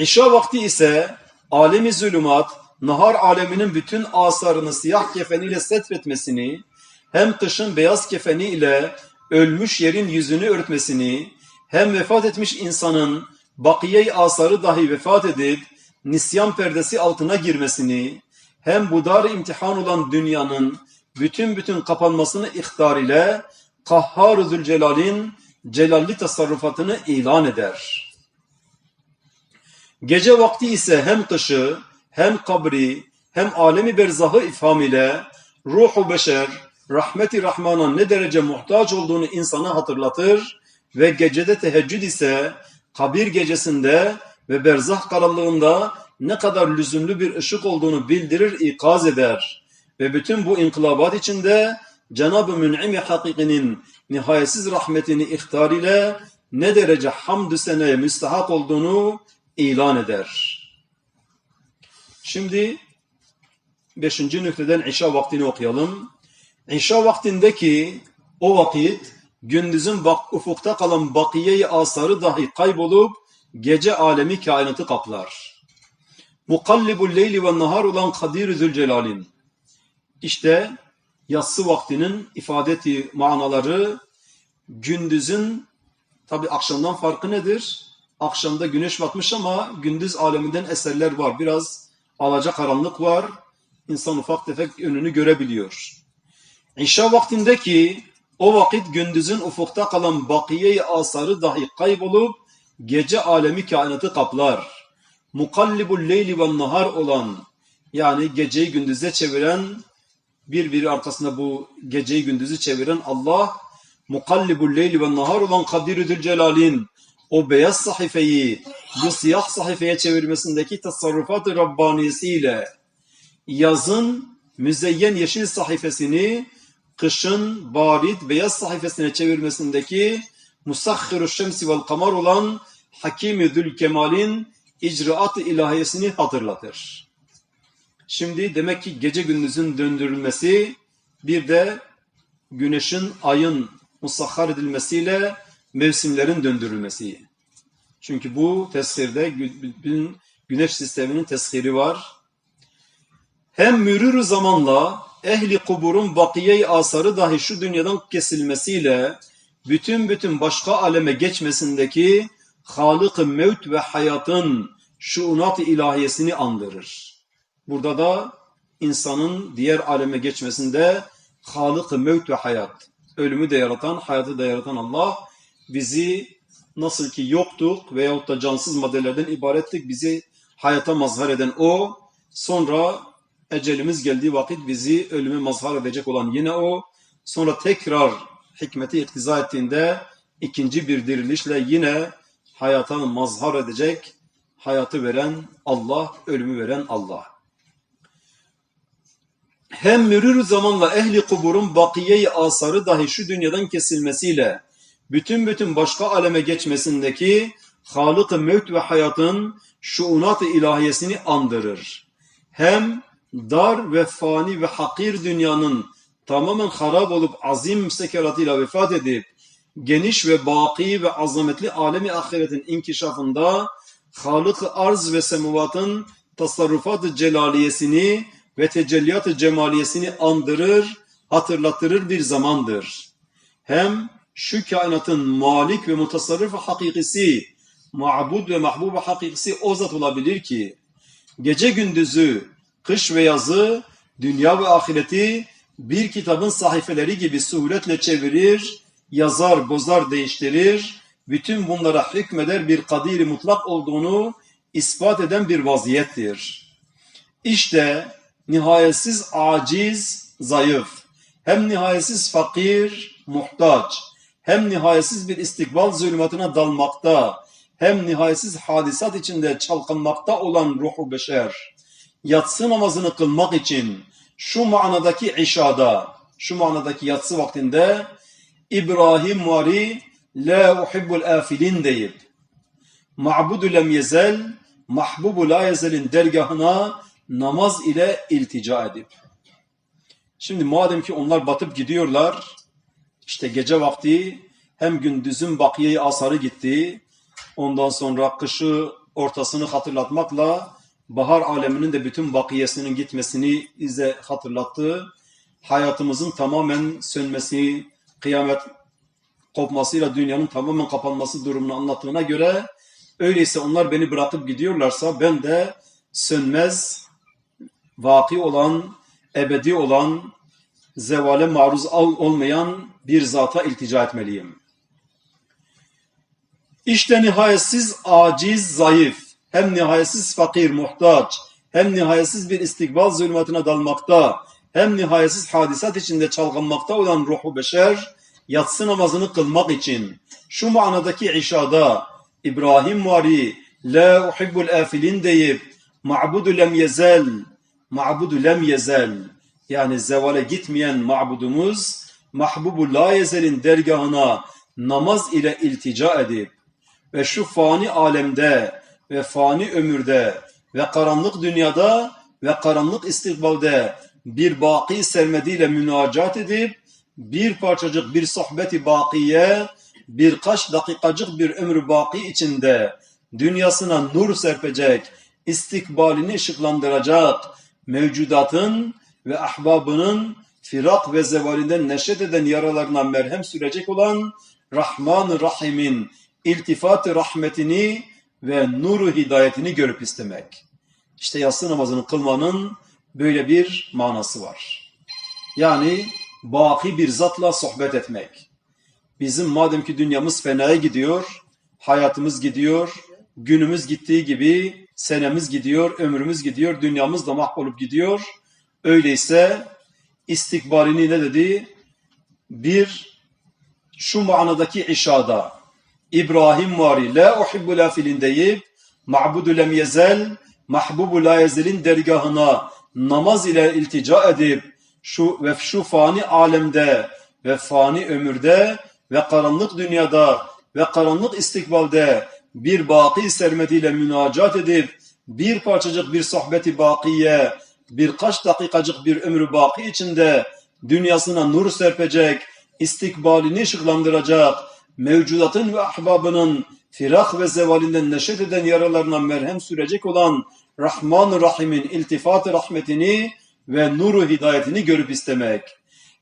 İşa vakti ise alemi zulümat, nahar aleminin bütün asarını siyah kefeniyle setretmesini, hem kışın beyaz kefeni ile ölmüş yerin yüzünü örtmesini, hem vefat etmiş insanın bakiye asarı dahi vefat edip nisyan perdesi altına girmesini, hem bu dar imtihan olan dünyanın bütün bütün kapanmasını ihtar ile Kahhar-ı Zülcelal'in celalli tasarrufatını ilan eder. Gece vakti ise hem kışı, hem kabri, hem alemi berzahı ifham ile ruhu beşer, rahmeti rahmana ne derece muhtaç olduğunu insana hatırlatır ve gecede teheccüd ise kabir gecesinde ve berzah karanlığında ne kadar lüzumlu bir ışık olduğunu bildirir, ikaz eder. Ve bütün bu inkılabat içinde Cenab-ı Mün'im-i Hakikinin nihayetsiz rahmetini ihtar ile ne derece hamdü seneye müstahak olduğunu ilan eder. Şimdi beşinci nükteden İşa vaktini okuyalım. İşa vaktindeki o vakit gündüzün bak, ufukta kalan bakiye-i asarı dahi kaybolup gece alemi kainatı kaplar. Mukallibul leyli ve nahar olan Kadir-i Zülcelal'in işte yatsı vaktinin ifadeti manaları gündüzün tabi akşamdan farkı nedir? Akşamda güneş batmış ama gündüz aleminden eserler var. Biraz alaca karanlık var. İnsan ufak tefek önünü görebiliyor. İşa vaktindeki o vakit gündüzün ufukta kalan bakiye-i asarı dahi kaybolup gece alemi kainatı kaplar. Mukallibul leyli ve nahar olan yani geceyi gündüze çeviren birbiri arkasında bu geceyi gündüzü çeviren Allah mukallibul leyli ve nahar olan Kadirüdül Celal'in o beyaz sayfayı bu siyah sayfaya çevirmesindeki tasarrufat-ı Rabbanisiyle yazın müzeyyen yeşil sayfasını kışın barit beyaz sayfasına çevirmesindeki musahhiru şemsi vel kamar olan Hakim-i Zülkemal'in icraat-ı ilahiyesini hatırlatır. Şimdi demek ki gece gündüzün döndürülmesi bir de güneşin ayın musahhar edilmesiyle mevsimlerin döndürülmesi. Çünkü bu teshirde bütün güneş sisteminin teshiri var. Hem mürür zamanla ehli kuburun bakiye asarı dahi şu dünyadan kesilmesiyle bütün bütün başka aleme geçmesindeki Halık-ı mevt ve hayatın şuunat-ı ilahiyesini andırır. Burada da insanın diğer aleme geçmesinde Halık-ı mevt ve hayat, ölümü de yaratan, hayatı da yaratan Allah bizi nasıl ki yoktuk veyahut da cansız maddelerden ibarettik, bizi hayata mazhar eden O, sonra ecelimiz geldiği vakit bizi ölüme mazhar edecek olan yine O, sonra tekrar hikmeti iktiza ettiğinde ikinci bir dirilişle yine hayata mazhar edecek, hayatı veren Allah, ölümü veren Allah. Hem mürür zamanla ehli kuburun bakiye-i asarı dahi şu dünyadan kesilmesiyle bütün bütün başka aleme geçmesindeki Halık-ı mevt ve hayatın şuunat-ı ilahiyesini andırır. Hem dar ve fani ve hakir dünyanın tamamen harap olup azim sekeratıyla vefat edip geniş ve baki ve azametli alemi ahiretin inkişafında Halık-ı arz ve semuvatın tasarrufat-ı celaliyesini ve tecelliyat-ı cemaliyesini andırır, hatırlatırır bir zamandır. Hem şu kainatın malik ve mutasarrif hakikisi, ma'bud ve mahbub hakikisi o zat olabilir ki, gece gündüzü, kış ve yazı, dünya ve ahireti bir kitabın sahifeleri gibi suhuletle çevirir, yazar, bozar, değiştirir, bütün bunlara hükmeder bir kadiri mutlak olduğunu ispat eden bir vaziyettir. İşte nihayetsiz aciz, zayıf, hem nihayetsiz fakir, muhtaç, hem nihayetsiz bir istikbal zulmatına dalmakta, hem nihayetsiz hadisat içinde çalkanmakta olan ruhu beşer, yatsı namazını kılmak için şu manadaki işada, şu manadaki yatsı vaktinde İbrahim vari la uhibbul afilin deyip ma'budu lem yezel mahbubu la yezelin dergahına namaz ile iltica edip. Şimdi madem ki onlar batıp gidiyorlar işte gece vakti hem gündüzün bakiye asarı gitti ondan sonra kışı ortasını hatırlatmakla bahar aleminin de bütün bakiyesinin gitmesini bize hatırlattı. Hayatımızın tamamen sönmesi, kıyamet kopmasıyla dünyanın tamamen kapanması durumunu anlattığına göre öyleyse onlar beni bırakıp gidiyorlarsa ben de sönmez, vaki olan, ebedi olan, zevale maruz olmayan bir zata iltica etmeliyim. İşte nihayetsiz aciz, zayıf, hem nihayetsiz fakir, muhtaç, hem nihayetsiz bir istikbal zulmetine dalmakta, hem nihayetsiz hadisat içinde çalganmakta olan ruhu beşer, yatsı namazını kılmak için şu manadaki işada İbrahim vari la uhibbul afilin deyip ma'budu lem yezel ma'budu lem yezel yani zevale gitmeyen ma'budumuz mahbubu la yezelin dergahına namaz ile iltica edip ve şu fani alemde ve fani ömürde ve karanlık dünyada ve karanlık istikbalde bir baki sermediyle münacat edip bir parçacık bir sohbeti bakiye birkaç dakikacık bir ömrü baki içinde dünyasına nur serpecek, istikbalini ışıklandıracak mevcudatın ve ahbabının firak ve zevalinden neşet eden yaralarına merhem sürecek olan Rahman-ı Rahim'in iltifat rahmetini ve nuru hidayetini görüp istemek. İşte yatsı namazını kılmanın böyle bir manası var. Yani baki bir zatla sohbet etmek. Bizim madem ki dünyamız fenaya gidiyor, hayatımız gidiyor, günümüz gittiği gibi senemiz gidiyor, ömrümüz gidiyor, dünyamız da mahvolup gidiyor. Öyleyse istikbalini ne dedi? Bir, şu manadaki işada İbrahim vari la uhibbu la filin deyip ma'budu lem yezel mahbubu la yezelin dergahına namaz ile iltica edip şu ve şu fani alemde ve fani ömürde ve karanlık dünyada ve karanlık istikbalde bir baki sermediyle münacat edip bir parçacık bir sohbeti bakiye birkaç dakikacık bir ömrü baki içinde dünyasına nur serpecek, istikbalini ışıklandıracak, mevcudatın ve ahbabının firak ve zevalinden neşet eden yaralarına merhem sürecek olan Rahman-ı Rahim'in iltifat rahmetini ve nuru hidayetini görüp istemek.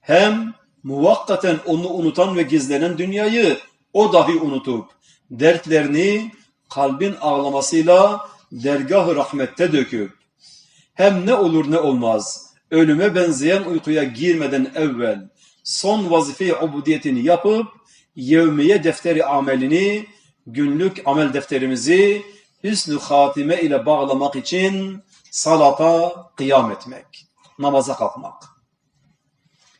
Hem muvakkaten onu unutan ve gizlenen dünyayı o dahi unutup dertlerini kalbin ağlamasıyla dergah-ı rahmette döküp hem ne olur ne olmaz ölüme benzeyen uykuya girmeden evvel son vazife-i ubudiyetini yapıp yevmiye defteri amelini günlük amel defterimizi hüsnü hatime ile bağlamak için salata kıyam etmek, namaza kalkmak.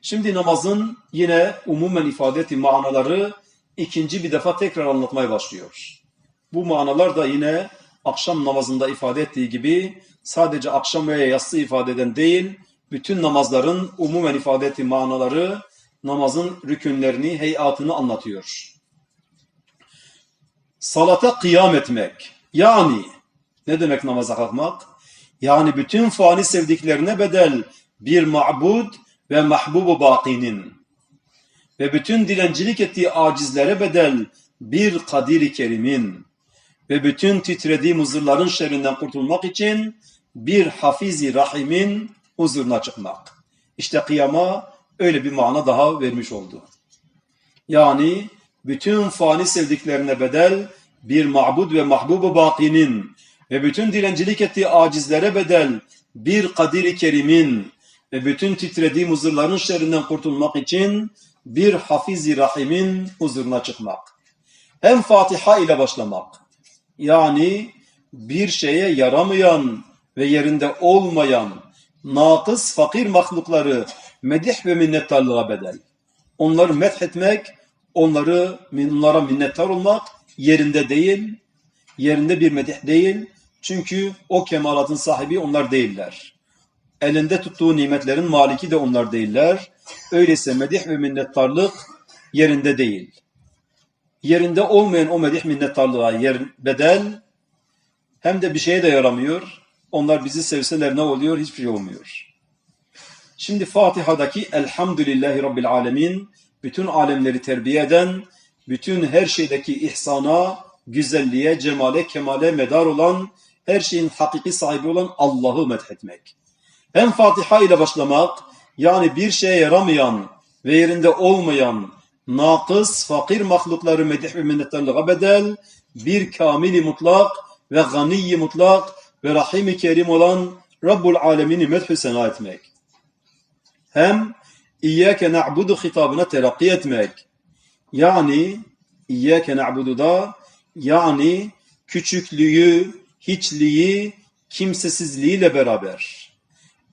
Şimdi namazın yine umumen ifade ettiği manaları ikinci bir defa tekrar anlatmaya başlıyor. Bu manalar da yine akşam namazında ifade ettiği gibi sadece akşam veya yatsı ifade eden değil, bütün namazların umumen ifade ettiği manaları namazın rükünlerini, heyatını anlatıyor. Salata kıyam etmek. Yani ne demek namaza kalkmak? Yani bütün fani sevdiklerine bedel bir ma'bud ve mahbubu bakinin ve bütün dilencilik ettiği acizlere bedel bir kadir-i kerimin ve bütün titrediği muzırların şerrinden kurtulmak için bir hafizi rahimin huzuruna çıkmak. İşte kıyama öyle bir mana daha vermiş oldu. Yani bütün fani sevdiklerine bedel bir ma'bud ve mahbubu bakinin ve bütün dilencilik ettiği acizlere bedel bir kadir-i kerimin ve bütün titrediği muzırların şerrinden kurtulmak için bir hafizi rahimin huzuruna çıkmak. Hem Fatiha ile başlamak. Yani bir şeye yaramayan ve yerinde olmayan nakıs fakir mahlukları medih ve minnettarlığa bedel. Onları methetmek, onları onlara minnettar olmak yerinde değil, yerinde bir medih değil. Çünkü o kemalatın sahibi onlar değiller. Elinde tuttuğu nimetlerin maliki de onlar değiller. Öyleyse medih ve minnettarlık yerinde değil. Yerinde olmayan o medih minnettarlığa yer bedel hem de bir şeye de yaramıyor. Onlar bizi sevseler ne oluyor? Hiçbir şey olmuyor. Şimdi Fatiha'daki Elhamdülillahi Rabbil Alemin bütün alemleri terbiye eden, bütün her şeydeki ihsana güzelliğe, cemale, kemale medar olan, her şeyin hakiki sahibi olan Allah'ı methetmek. Hem Fatiha ile başlamak, yani bir şeye yaramayan ve yerinde olmayan, nakıs, fakir mahlukları medih ve minnettarlığa bedel, bir kamili mutlak ve ganiyi mutlak ve rahimi kerim olan Rabbul Alemini medhü sena etmek. Hem İyyâke na'budu hitabına terakki etmek. Yani İyyâke na'bududa yani küçüklüğü, hiçliği, kimsesizliğiyle beraber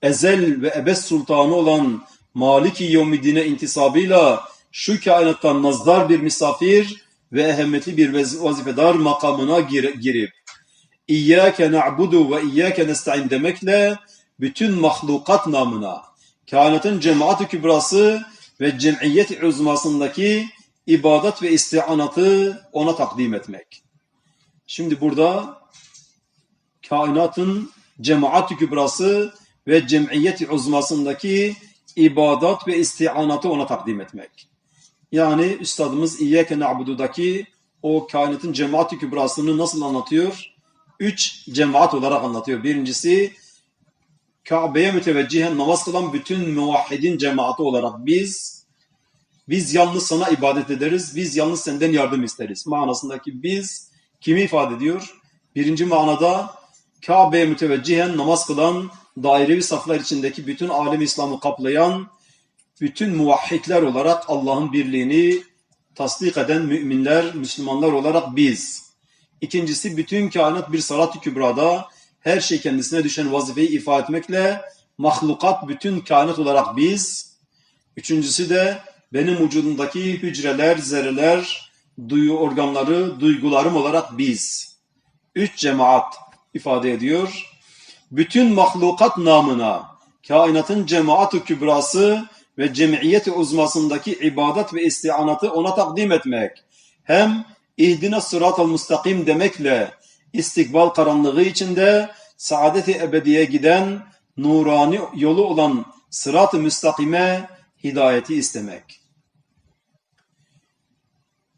ezel ve ebed sultanı olan Maliki Yevmiddin'e intisabıyla şu kainattan nazdar bir misafir ve ehemmiyetli bir vazifedar makamına girip İyyâke na'budu ve İyyâke nesta'in demekle bütün mahlukat namına kainatın cemaat-ı kübrası ve cemiyet-i uzmasındaki ibadet ve istianatı ona takdim etmek. Şimdi burada kainatın cemaat-ı kübrası ve cemiyet-i uzmasındaki ibadat ve istianatı ona takdim etmek. Yani üstadımız İyyâke na'bududaki o kainatın cemaat-i kübrasını nasıl anlatıyor? Üç cemaat olarak anlatıyor. Birincisi Kabe'ye müteveccihen namaz kılan bütün muvahhidin cemaati olarak biz biz yalnız sana ibadet ederiz, biz yalnız senden yardım isteriz. Manasındaki biz kimi ifade ediyor? Birinci manada Kabe'ye müteveccihen namaz kılan dairevi saflar içindeki bütün alem İslam'ı kaplayan bütün muvahhidler olarak Allah'ın birliğini tasdik eden müminler, Müslümanlar olarak biz. İkincisi bütün kainat bir salat-ı kübrada her şey kendisine düşen vazifeyi ifade etmekle mahlukat bütün kainat olarak biz. Üçüncüsü de benim vücudumdaki hücreler, zerreler, duyu organları, duygularım olarak biz. Üç cemaat ifade ediyor. Bütün mahlukat namına kainatın cemaat-ı kübrası ve cemiyeti uzmasındaki ibadet ve istianatı ona takdim etmek. Hem ihdine sırat-ı müstakim demekle istikbal karanlığı içinde saadeti ebediye giden nurani yolu olan sırat-ı müstakime hidayeti istemek.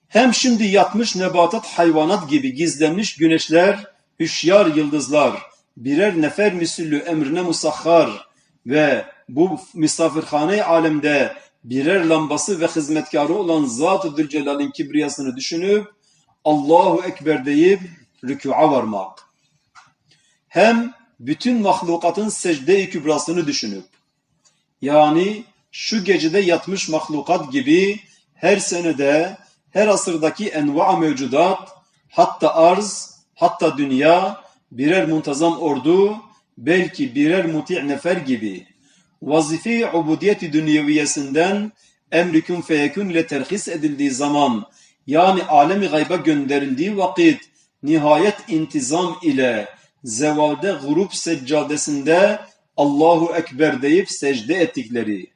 Hem şimdi yatmış nebatat hayvanat gibi gizlenmiş güneşler, hüşyar yıldızlar, birer nefer misüllü emrine musahhar ve bu misafirhane alemde birer lambası ve hizmetkarı olan Zat-ı Zülcelal'in kibriyasını düşünüp Allahu Ekber deyip rükûa varmak. Hem bütün mahlukatın secde-i kübrasını düşünüp yani şu gecede yatmış mahlukat gibi her senede her asırdaki enva mevcudat hatta arz hatta dünya birer muntazam ordu belki birer muti' nefer gibi vazife-i ubudiyeti dünyeviyesinden emrikün feyekün ile terhis edildiği zaman yani alemi gayba gönderildiği vakit nihayet intizam ile zevalde grup seccadesinde Allahu Ekber deyip secde ettikleri.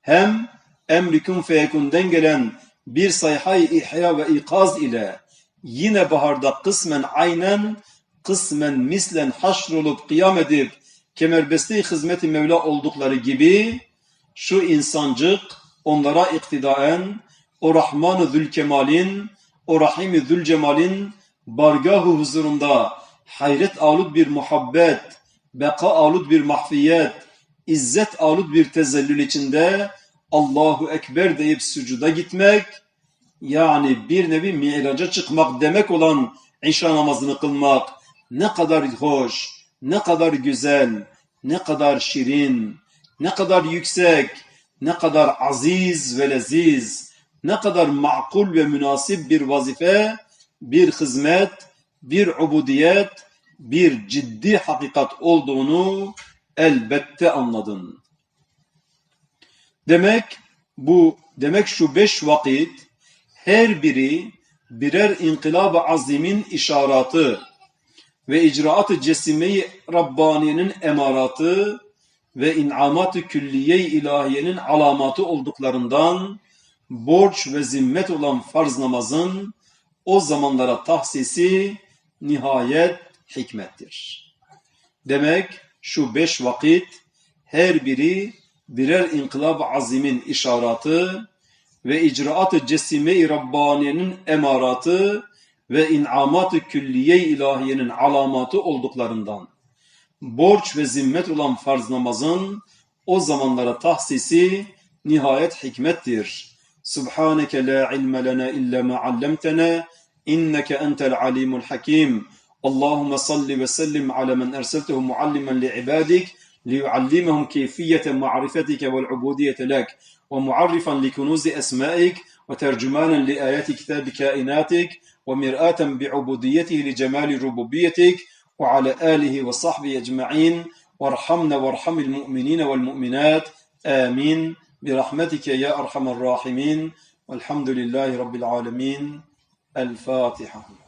Hem emrikün feyekun'den gelen bir sayhay ihya ve ikaz ile yine baharda kısmen aynen kısmen mislen haşrolup kıyam edip kemerbeste hizmeti Mevla oldukları gibi şu insancık onlara iktidaen o Rahman-ı Zülkemal'in o Rahim-i Zülcemal'in bargah huzurunda hayret alut bir muhabbet, beka alut bir mahfiyet, izzet alut bir tezellül içinde Allahu Ekber deyip sücuda gitmek, yani bir nevi mi'raca çıkmak demek olan işa namazını kılmak ne kadar hoş, ne kadar güzel, ne kadar şirin, ne kadar yüksek, ne kadar aziz ve leziz, ne kadar makul ve münasip bir vazife, bir hizmet, bir ubudiyet, bir ciddi hakikat olduğunu elbette anladın. Demek bu demek şu beş vakit her biri birer inkılab-ı azimin işaratı ve icraat-ı cesime-i Rabbaniye'nin emaratı ve inamat-ı külliye-i ilahiyenin alamatı olduklarından borç ve zimmet olan farz namazın o zamanlara tahsisi nihayet hikmettir. Demek şu beş vakit her biri birer inkılab azimin işaratı ve icraat-ı cesime-i Rabbaniye'nin emaratı ve inamat-ı külliye ilahiyenin alamatı olduklarından borç ve zimmet olan farz namazın o zamanlara tahsisi nihayet hikmettir. Subhaneke la ilme lena illa ma allamtana inneke entel alimul hakim. Allahümme salli ve sellim ala men erseltehu muallimen li ibadik liyuallimahum keyfiyete ma'rifetike vel ubudiyete lek ve muarrifan li kunuzi esmaik ve tercümanen li ayati kitabi kainatik ubudiyetihi li cemali rububiyetik وعلى آله وصحبه أجمعين. وارحمنا وارحم المؤمنين والمؤمنات. آمين. برحمتك يا أرحم الراحمين. والحمد لله رب العالمين. الفاتحة.